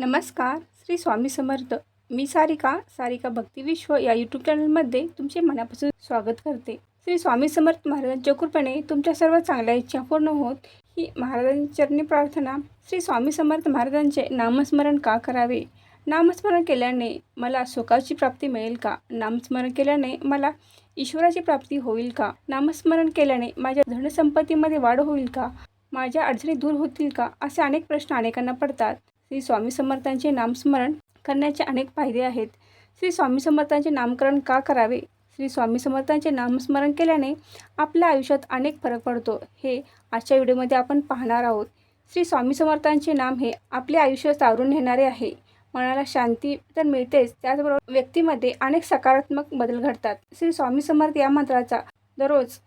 नमस्कार श्री स्वामी समर्थ. मी सारिका सारिका भक्तिविश्व या यूट्यूब चॅनलमध्ये तुमचे मनापासून स्वागत करते. श्री स्वामी समर्थ महाराजांच्या कृपेने तुमच्या सर्व चांगल्या इच्छा पूर्ण होत ही महाराजांची चरणी प्रार्थना श्री स्वामी समर्थ महाराजांचे नामस्मरण का करावे? नामस्मरण केल्याने मला सुखाची प्राप्ती मिळेल का? नामस्मरण केल्याने मला ईश्वराची प्राप्ती होईल का? नामस्मरण केल्याने माझ्या धनसंपत्तीमध्ये वाढ होईल का? माझ्या अडचणी दूर होतील का? असे अनेक प्रश्न अनेकांना पडतात. श्री स्वामी समर्थांचे नामस्मरण करण्याचे अनेक फायदे आहेत. श्री स्वामी समर्थांचे नामकरण का करावे? श्री स्वामी समर्थांचे नामस्मरण केल्याने आपल्या आयुष्यात अनेक फरक पडतो. हे आजच्या व्हिडिओमध्ये आपण पाहणार आहोत. श्री स्वामी समर्थांचे नाम हे आपले आयुष्य सावरून नेणारे आहे. मनाला शांती तर मिळतेच त्याचबरोबर व्यक्तीमध्ये अनेक सकारात्मक बदल घडतात. श्री स्वामी समर्थ या मंत्राचा दररोज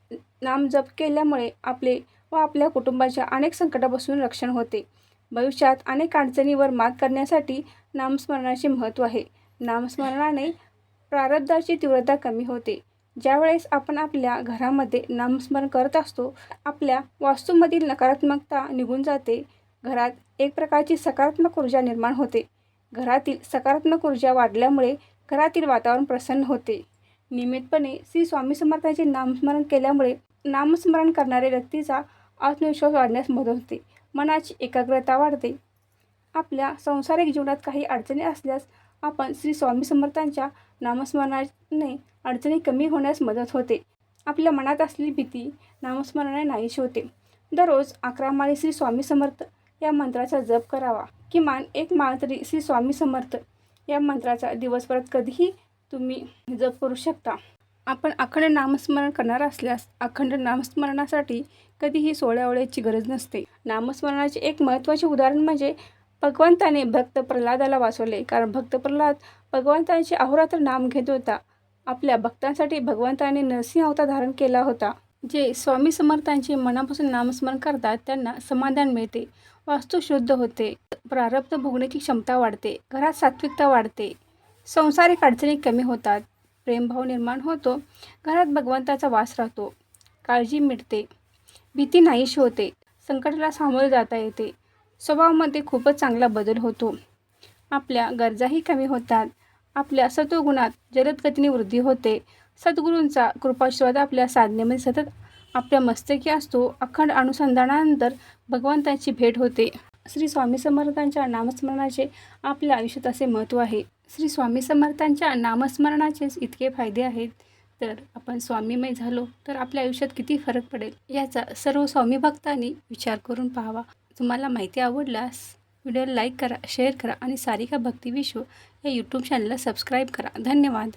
नाम जप केल्यामुळे आपले व आपल्या कुटुंबाच्या अनेक संकटापासून रक्षण होते. भविष्यात अनेक अडचणीवर मात करण्यासाठी नामस्मरणाचे महत्त्व आहे. नामस्मरणाने प्रारब्धाची तीव्रता कमी होते. ज्यावेळेस आपण आपल्या घरामध्ये नामस्मरण करत असतो आपल्या वास्तूमधील नकारात्मकता निघून जाते. घरात एक प्रकारची सकारात्मक ऊर्जा निर्माण होते. घरातील सकारात्मक ऊर्जा वाढल्यामुळे घरातील वातावरण प्रसन्न होते. नियमितपणे श्री स्वामी समर्थाचे नामस्मरण केल्यामुळे नामस्मरण करणाऱ्या व्यक्तीचा आत्मविश्वास वाढण्यास मदत होते. मनाची एकाग्रता वाढते. आपल्या संसारिक जीवनात काही अडचणी असल्यास आपण श्री स्वामी समर्थांच्या नामस्मरणाने अडचणी कमी होण्यास मदत होते. आपल्या मनात असलेली भीती नामस्मरणाने नाहीशी होते. दररोज अकरा माळी श्री स्वामी समर्थ या मंत्राचा जप करावा. किमान एक माळ तरी श्री स्वामी समर्थ या मंत्राचा दिवसभरात कधीही तुम्ही जप करू शकता. आपण अखंड नामस्मरण करणार असल्यास अखंड नामस्मरणासाठी कधीही सोळ्यावळ्याची गरज नसते. नामस्मरणाचे एक महत्त्वाचे उदाहरण म्हणजे भगवंताने भक्त प्रल्हादाला वाचवले. कारण भक्त प्रल्हाद भगवंतांचे अहोरात्र नाम घेत होता. आपल्या भक्तांसाठी भगवंताने नरसिंह अवतार धारण केला होता. जे स्वामी समर्थांचे मनापासून नामस्मरण करतात त्यांना समाधान मिळते. वास्तू शुद्ध होते. प्रारब्ध भोगण्याची क्षमता वाढते. घरात सात्विकता वाढते. संसारिक अडचणी कमी होतात. प्रेमभाव निर्माण होतो. घरात भगवंताचा वास राहतो. काळजी मिळते भीती नाहीशी होते. संकटाला सामोरे जाता येते. स्वभावामध्ये खूपच चांगला बदल होतो. आपल्या गरजाही कमी होतात. आपल्या सत्वगुणात जलद गतीने वृद्धी होते. सद्गुरूंचा कृपाशीर्वाद आपल्या साधनेमध्ये सतत आपल्या मस्तकी असतो. अखंड अनुसंधानानंतर भगवंताची भेट होते. श्री स्वामी समर्थांच्या नामस्मरणाचे आपल्या आयुष्यात असे महत्त्व आहे. श्री स्वामी समर्थांच्या नामस्मरणाचेच इतके फायदे आहेत तर आपण स्वामीमय झालो तर आपल्या आयुष्यात किती फरक पडेल याचा सर्व स्वामी भक्तांनी विचार करून पाहावा. तुम्हाला माहिती आवडल्यास व्हिडिओला लाईक करा शेअर करा आणि सारिका भक्ती विश्व या यूट्यूब चॅनलला सबस्क्राईब करा. धन्यवाद.